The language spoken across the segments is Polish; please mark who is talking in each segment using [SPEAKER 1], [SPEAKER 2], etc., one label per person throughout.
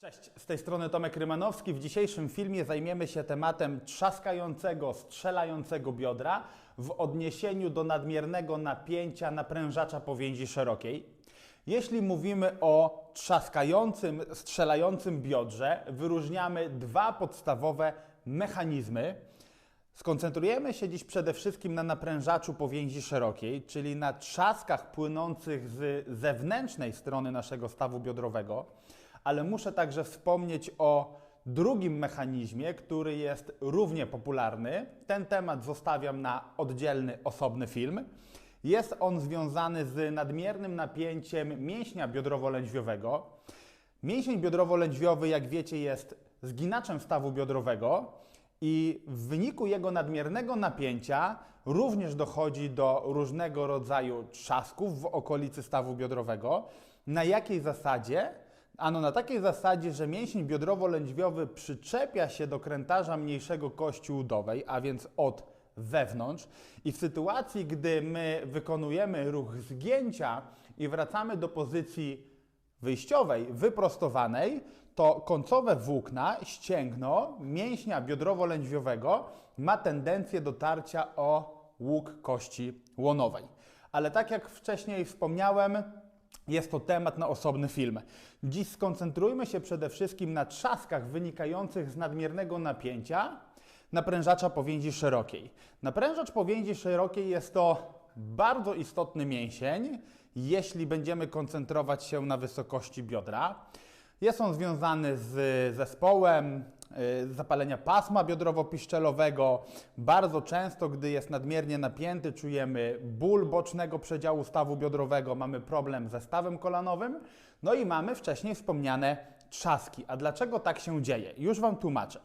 [SPEAKER 1] Cześć, z tej strony Tomek Rymanowski. W dzisiejszym filmie zajmiemy się tematem trzaskającego, strzelającego biodra w odniesieniu do nadmiernego napięcia naprężacza powięzi szerokiej. Jeśli mówimy o trzaskającym, strzelającym biodrze, wyróżniamy dwa podstawowe mechanizmy. Skoncentrujemy się dziś przede wszystkim na naprężaczu powięzi szerokiej, czyli na trzaskach płynących z zewnętrznej strony naszego stawu biodrowego, ale muszę także wspomnieć o drugim mechanizmie, który jest równie popularny. Ten temat zostawiam na oddzielny, osobny film. Jest on związany z nadmiernym napięciem mięśnia biodrowo-lędźwiowego. Mięsień biodrowo-lędźwiowy, jak wiecie, jest zginaczem stawu biodrowego i w wyniku jego nadmiernego napięcia również dochodzi do różnego rodzaju trzasków w okolicy stawu biodrowego. Na jakiej zasadzie? Ano na takiej zasadzie, że mięsień biodrowo-lędźwiowy przyczepia się do krętarza mniejszego kości udowej, a więc od wewnątrz i w sytuacji, gdy my wykonujemy ruch zgięcia i wracamy do pozycji wyjściowej, wyprostowanej, to końcowe włókna, ścięgno mięśnia biodrowo-lędźwiowego ma tendencję do tarcia o łuk kości łonowej. Ale tak jak wcześniej wspomniałem, jest to temat na osobny film. Dziś skoncentrujmy się przede wszystkim na trzaskach wynikających z nadmiernego napięcia naprężacza powięzi szerokiej. Naprężacz powięzi szerokiej jest to bardzo istotny mięsień, jeśli będziemy koncentrować się na wysokości biodra. Jest on związany z zespołem zapalenia pasma biodrowo-piszczelowego. Bardzo często, gdy jest nadmiernie napięty, czujemy ból bocznego przedziału stawu biodrowego, mamy problem ze stawem kolanowym, no i mamy wcześniej wspomniane trzaski. A dlaczego tak się dzieje? Już Wam tłumaczę.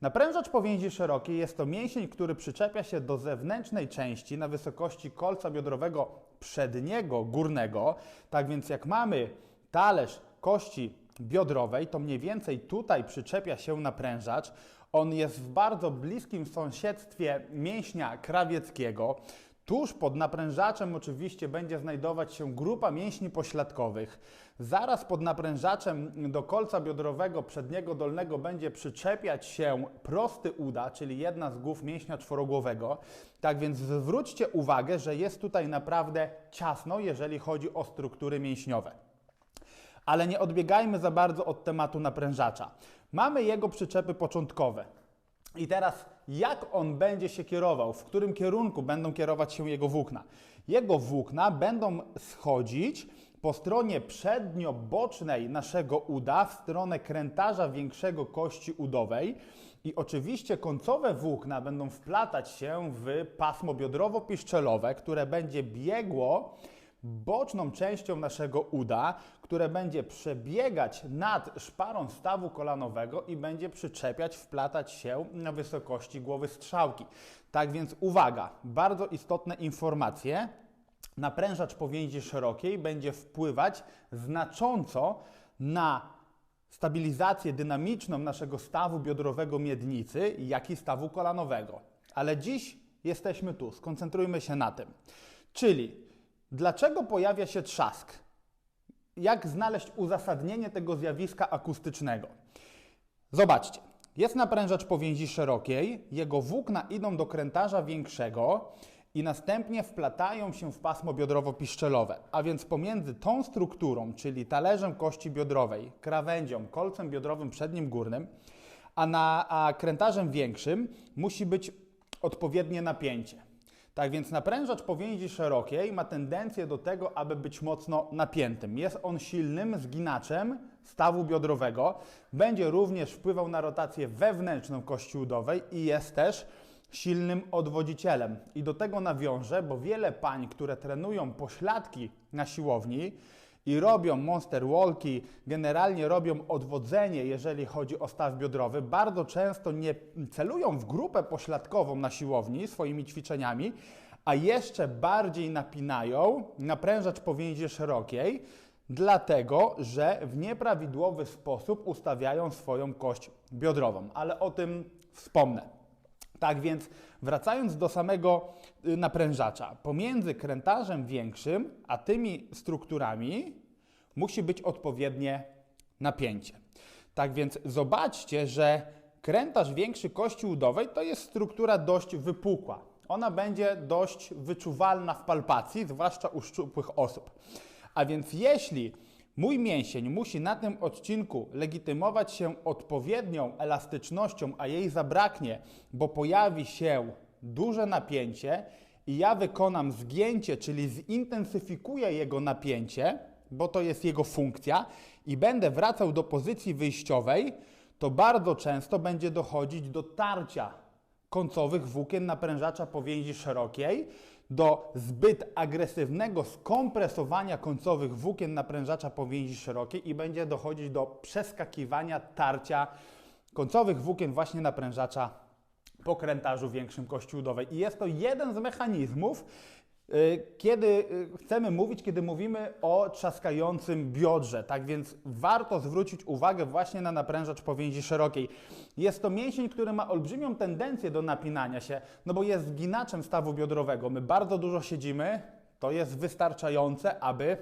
[SPEAKER 1] Naprężacz powięzi szerokiej jest to mięsień, który przyczepia się do zewnętrznej części na wysokości kolca biodrowego przedniego, górnego. Tak więc jak mamy talerz kości biodrowej, to mniej więcej tutaj przyczepia się naprężacz. On jest w bardzo bliskim sąsiedztwie mięśnia krawieckiego. Tuż pod naprężaczem oczywiście będzie znajdować się grupa mięśni pośladkowych. Zaraz pod naprężaczem do kolca biodrowego przedniego dolnego będzie przyczepiać się prosty uda, czyli jedna z głów mięśnia czworogłowego. Tak więc zwróćcie uwagę, że jest tutaj naprawdę ciasno, jeżeli chodzi o struktury mięśniowe. Ale nie odbiegajmy za bardzo od tematu naprężacza. Mamy jego przyczepy początkowe. I teraz, jak on będzie się kierował, w którym kierunku będą kierować się jego włókna? Jego włókna będą schodzić po stronie przednio-bocznej naszego uda w stronę krętarza większego kości udowej i oczywiście końcowe włókna będą wplatać się w pasmo biodrowo-piszczelowe, które będzie biegło boczną częścią naszego uda, które będzie przebiegać nad szparą stawu kolanowego i będzie przyczepiać, wplatać się na wysokości głowy strzałki. Tak więc uwaga, bardzo istotne informacje. Naprężacz powięzi szerokiej będzie wpływać znacząco na stabilizację dynamiczną naszego stawu biodrowego miednicy, jak i stawu kolanowego. Ale dziś jesteśmy tu, skoncentrujmy się na tym. Czyli Dlaczego pojawia się trzask? Jak znaleźć uzasadnienie tego zjawiska akustycznego? Zobaczcie, jest naprężacz powięzi szerokiej, jego włókna idą do krętarza większego i następnie wplatają się w pasmo biodrowo-piszczelowe, a więc pomiędzy tą strukturą, czyli talerzem kości biodrowej, krawędzią, kolcem biodrowym przednim górnym, a, na, a krętarzem większym musi być odpowiednie napięcie. Tak więc naprężacz powięzi szerokiej ma tendencję do tego, aby być mocno napiętym. Jest on silnym zginaczem stawu biodrowego. Będzie również wpływał na rotację wewnętrzną kości udowej i jest też silnym odwodzicielem. I do tego nawiążę, bo wiele pań, które trenują pośladki na siłowni, i robią monster walki, generalnie robią odwodzenie, jeżeli chodzi o staw biodrowy, bardzo często nie celują w grupę pośladkową na siłowni swoimi ćwiczeniami, a jeszcze bardziej napinają naprężacz powięzi szerokiej, dlatego że w nieprawidłowy sposób ustawiają swoją kość biodrową. Ale o tym wspomnę. Tak więc wracając do samego y, naprężacza, pomiędzy krętarzem większym a tymi strukturami musi być odpowiednie napięcie. Tak więc zobaczcie, że krętaż większy kości udowej to jest struktura dość wypukła. Ona będzie dość wyczuwalna w palpacji, zwłaszcza u szczupłych osób. A więc jeśli mój mięsień musi na tym odcinku legitymować się odpowiednią elastycznością, a jej zabraknie, bo pojawi się duże napięcie i ja wykonam zgięcie, czyli zintensyfikuję jego napięcie, bo to jest jego funkcja, i będę wracał do pozycji wyjściowej, to bardzo często będzie dochodzić do tarcia końcowych włókien naprężacza powięzi szerokiej, do zbyt agresywnego skompresowania końcowych włókien naprężacza powięzi szerokiej i będzie dochodzić do przeskakiwania tarcia końcowych włókien właśnie naprężacza po krętażu większym kości udowej. I jest to jeden z mechanizmów, kiedy y, chcemy mówić, kiedy mówimy o trzaskającym biodrze. Tak więc warto zwrócić uwagę właśnie na naprężacz powięzi szerokiej. Jest to mięsień, który ma olbrzymią tendencję do napinania się, no bo jest zginaczem stawu biodrowego. My bardzo dużo siedzimy, to jest wystarczające, aby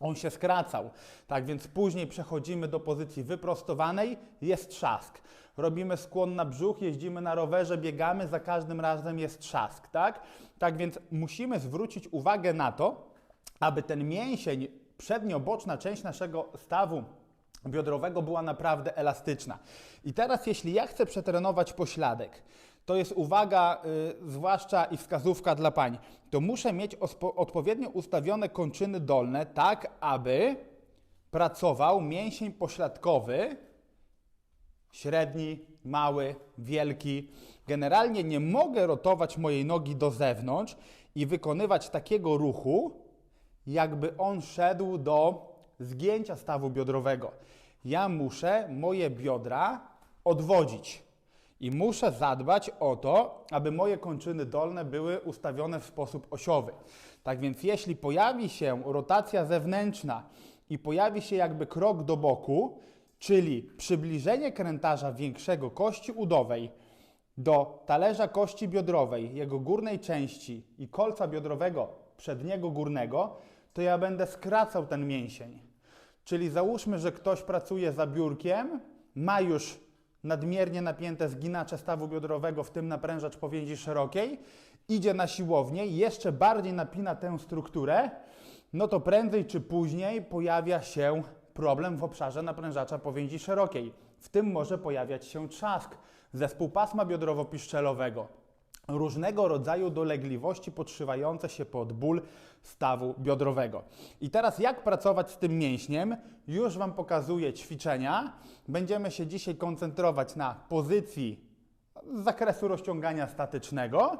[SPEAKER 1] on się skracał. Tak więc później przechodzimy do pozycji wyprostowanej, jest trzask. Robimy skłon na brzuch, jeździmy na rowerze, biegamy, za każdym razem jest trzask, tak? Tak więc musimy zwrócić uwagę na to, aby ten mięsień, przednioboczna część naszego stawu biodrowego była naprawdę elastyczna. I teraz jeśli ja chcę przetrenować pośladek, to jest uwaga, y, zwłaszcza i wskazówka dla pań, to muszę mieć odpowiednio ustawione kończyny dolne, tak aby pracował mięsień pośladkowy, średni, mały, wielki. Generalnie nie mogę rotować mojej nogi do zewnątrz i wykonywać takiego ruchu, jakby on szedł do zgięcia stawu biodrowego. Ja muszę moje biodra odwodzić i muszę zadbać o to, aby moje kończyny dolne były ustawione w sposób osiowy. Tak więc jeśli pojawi się rotacja zewnętrzna i pojawi się jakby krok do boku, czyli przybliżenie krętarza większego kości udowej do talerza kości biodrowej, jego górnej części i kolca biodrowego przedniego górnego, to ja będę skracał ten mięsień. Czyli załóżmy, że ktoś pracuje za biurkiem, ma już nadmiernie napięte zginacze stawu biodrowego, w tym naprężacz powięzi szerokiej, idzie na siłownię i jeszcze bardziej napina tę strukturę, no to prędzej czy później pojawia się problem w obszarze naprężacza powięzi szerokiej. W tym może pojawiać się trzask, zespół pasma biodrowo-piszczelowego, różnego rodzaju dolegliwości podszywające się pod ból stawu biodrowego. I teraz jak pracować z tym mięśniem? Już Wam pokazuję ćwiczenia. Będziemy się dzisiaj koncentrować na pozycji z zakresu rozciągania statycznego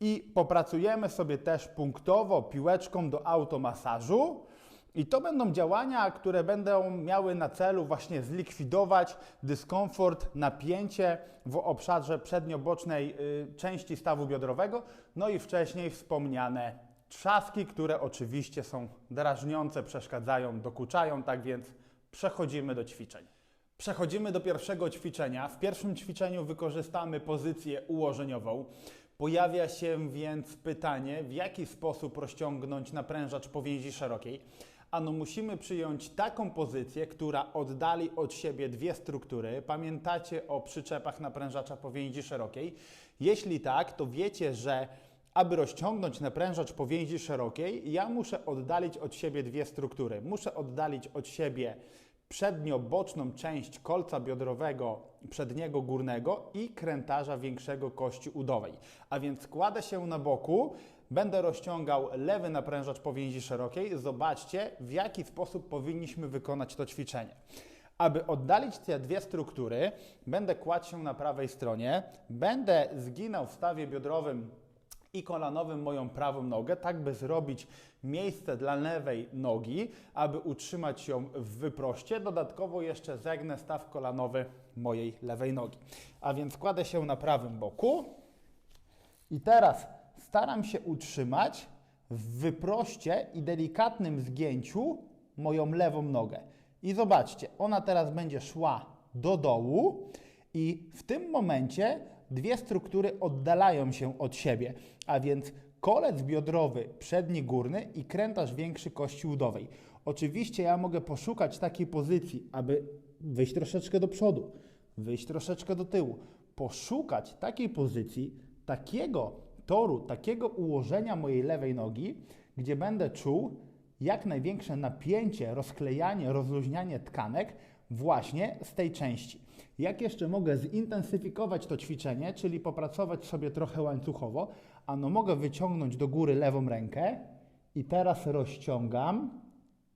[SPEAKER 1] i popracujemy sobie też punktowo piłeczką do automasażu. I to będą działania, które będą miały na celu właśnie zlikwidować dyskomfort, napięcie w obszarze przedniobocznej y, części stawu biodrowego, no i wcześniej wspomniane trzaski, które oczywiście są drażniące, przeszkadzają, dokuczają, tak więc przechodzimy do ćwiczeń. Przechodzimy do pierwszego ćwiczenia. W pierwszym ćwiczeniu wykorzystamy pozycję ułożeniową. Pojawia się więc pytanie, w jaki sposób rozciągnąć naprężacz powięzi szerokiej. Ano musimy przyjąć taką pozycję, która oddali od siebie dwie struktury. Pamiętacie o przyczepach naprężacza powięzi szerokiej? Jeśli tak, to wiecie, że aby rozciągnąć naprężacz powięzi szerokiej, ja muszę oddalić od siebie dwie struktury. Muszę oddalić od siebie przednio-boczną część kolca biodrowego przedniego górnego i krętarza większego kości udowej. A więc kładę się na boku, będę rozciągał lewy naprężacz powięzi szerokiej. Zobaczcie, w jaki sposób powinniśmy wykonać to ćwiczenie. Aby oddalić te dwie struktury, będę kładł się na prawej stronie, będę zginał w stawie biodrowym i kolanowym moją prawą nogę, tak by zrobić miejsce dla lewej nogi, aby utrzymać ją w wyproście. Dodatkowo jeszcze zegnę staw kolanowy mojej lewej nogi. A więc kładę się na prawym boku i teraz staram się utrzymać w wyproście i delikatnym zgięciu moją lewą nogę. I zobaczcie, ona teraz będzie szła do dołu i w tym momencie dwie struktury oddalają się od siebie, a więc kolec biodrowy przedni górny i krętarz większy kości udowej. Oczywiście ja mogę poszukać takiej pozycji, aby wyjść troszeczkę do przodu, wyjść troszeczkę do tyłu, poszukać takiej pozycji, takiego toru, takiego ułożenia mojej lewej nogi, gdzie będę czuł jak największe napięcie, rozklejanie, rozluźnianie tkanek właśnie z tej części. Jak jeszcze mogę zintensyfikować to ćwiczenie, czyli popracować sobie trochę łańcuchowo, ano mogę wyciągnąć do góry lewą rękę i teraz rozciągam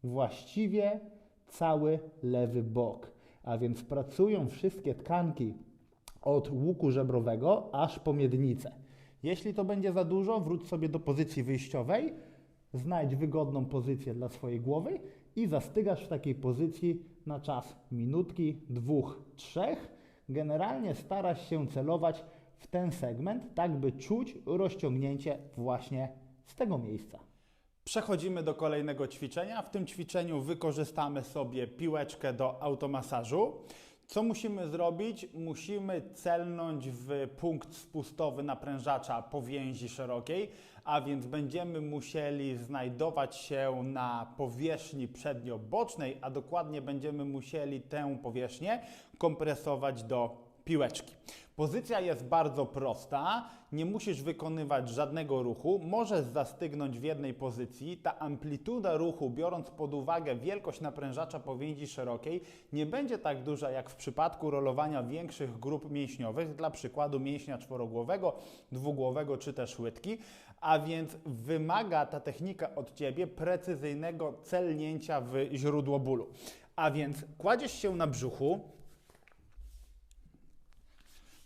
[SPEAKER 1] właściwie cały lewy bok. A więc pracują wszystkie tkanki od łuku żebrowego aż po miednicę. Jeśli to będzie za dużo, wróć sobie do pozycji wyjściowej, znajdź wygodną pozycję dla swojej głowy i zastygasz w takiej pozycji na czas minutki, dwóch, trzech. Generalnie starasz się celować w ten segment, tak by czuć rozciągnięcie właśnie z tego miejsca. Przechodzimy do kolejnego ćwiczenia. W tym ćwiczeniu wykorzystamy sobie piłeczkę do automasażu. Co musimy zrobić? Musimy celnąć w punkt spustowy naprężacza powięzi szerokiej, a więc będziemy musieli znajdować się na powierzchni przednio-bocznej, a dokładnie będziemy musieli tę powierzchnię kompresować do piłeczki. Pozycja jest bardzo prosta, nie musisz wykonywać żadnego ruchu, możesz zastygnąć w jednej pozycji. Ta amplituda ruchu, biorąc pod uwagę wielkość naprężacza powięzi szerokiej, nie będzie tak duża jak w przypadku rolowania większych grup mięśniowych, dla przykładu mięśnia czworogłowego, dwugłowego czy też łydki, a więc wymaga ta technika od Ciebie precyzyjnego celnięcia w źródło bólu. A więc kładziesz się na brzuchu,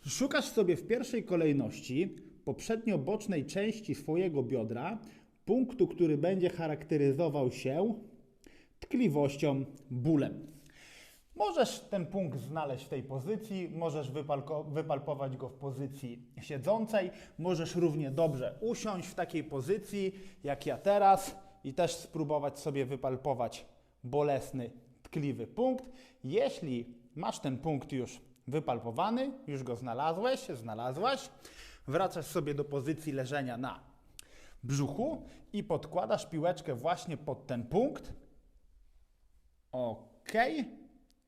[SPEAKER 1] Szukasz sobie w pierwszej kolejności poprzednio bocznej części swojego biodra punktu, który będzie charakteryzował się tkliwością, bólem. Możesz ten punkt znaleźć w tej pozycji, możesz wypalpować go w pozycji siedzącej, możesz równie dobrze usiąść w takiej pozycji jak ja teraz i też spróbować sobie wypalpować bolesny, tkliwy punkt. Jeśli masz ten punkt już wypalpowany, już go znalazłeś, znalazłaś, wracasz sobie do pozycji leżenia na brzuchu i podkładasz piłeczkę właśnie pod ten punkt. Ok,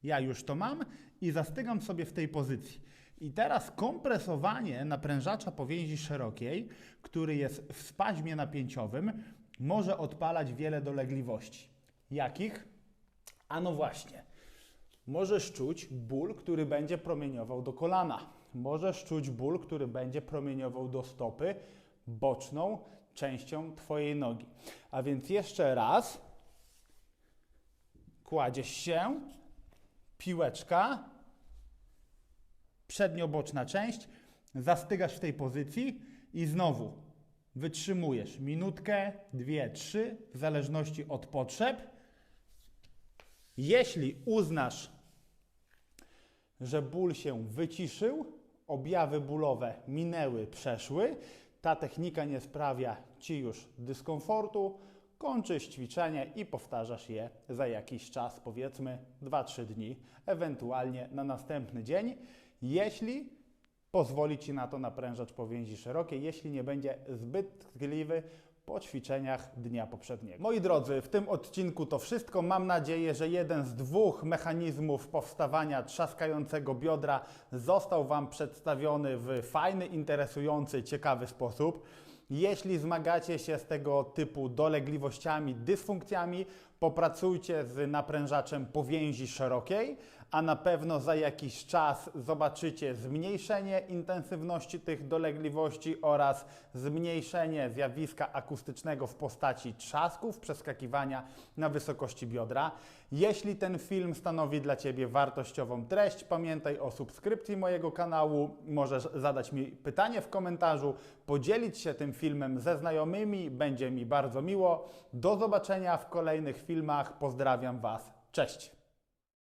[SPEAKER 1] ja już to mam i zastygam sobie w tej pozycji. I teraz kompresowanie naprężacza powięzi szerokiej, który jest w spaźmie napięciowym, może odpalać wiele dolegliwości. Jakich? A no właśnie. Możesz czuć ból, który będzie promieniował do kolana. Możesz czuć ból, który będzie promieniował do stopy boczną częścią Twojej nogi. A więc jeszcze raz kładziesz się, piłeczka, przednioboczna część, zastygasz w tej pozycji i znowu wytrzymujesz minutkę, dwie, trzy, w zależności od potrzeb. Jeśli uznasz, że ból się wyciszył, objawy bólowe minęły, przeszły, ta technika nie sprawia Ci już dyskomfortu, kończysz ćwiczenie i powtarzasz je za jakiś czas, powiedzmy 2-3 dni, ewentualnie na następny dzień, jeśli pozwoli Ci na to naprężacz powięzi szerokiej, jeśli nie będzie zbyt tkliwy po ćwiczeniach dnia poprzedniego. Moi drodzy, w tym odcinku to wszystko. Mam nadzieję, że jeden z dwóch mechanizmów powstawania trzaskającego biodra został Wam przedstawiony w fajny, interesujący, ciekawy sposób. Jeśli zmagacie się z tego typu dolegliwościami, dysfunkcjami, popracujcie z naprężaczem powięzi szerokiej, a na pewno za jakiś czas zobaczycie zmniejszenie intensywności tych dolegliwości oraz zmniejszenie zjawiska akustycznego w postaci trzasków, przeskakiwania na wysokości biodra. Jeśli ten film stanowi dla Ciebie wartościową treść, pamiętaj o subskrypcji mojego kanału. Możesz zadać mi pytanie w komentarzu, podzielić się tym filmem ze znajomymi, będzie mi bardzo miło. Do zobaczenia w kolejnych filmach. Pozdrawiam Was. Cześć!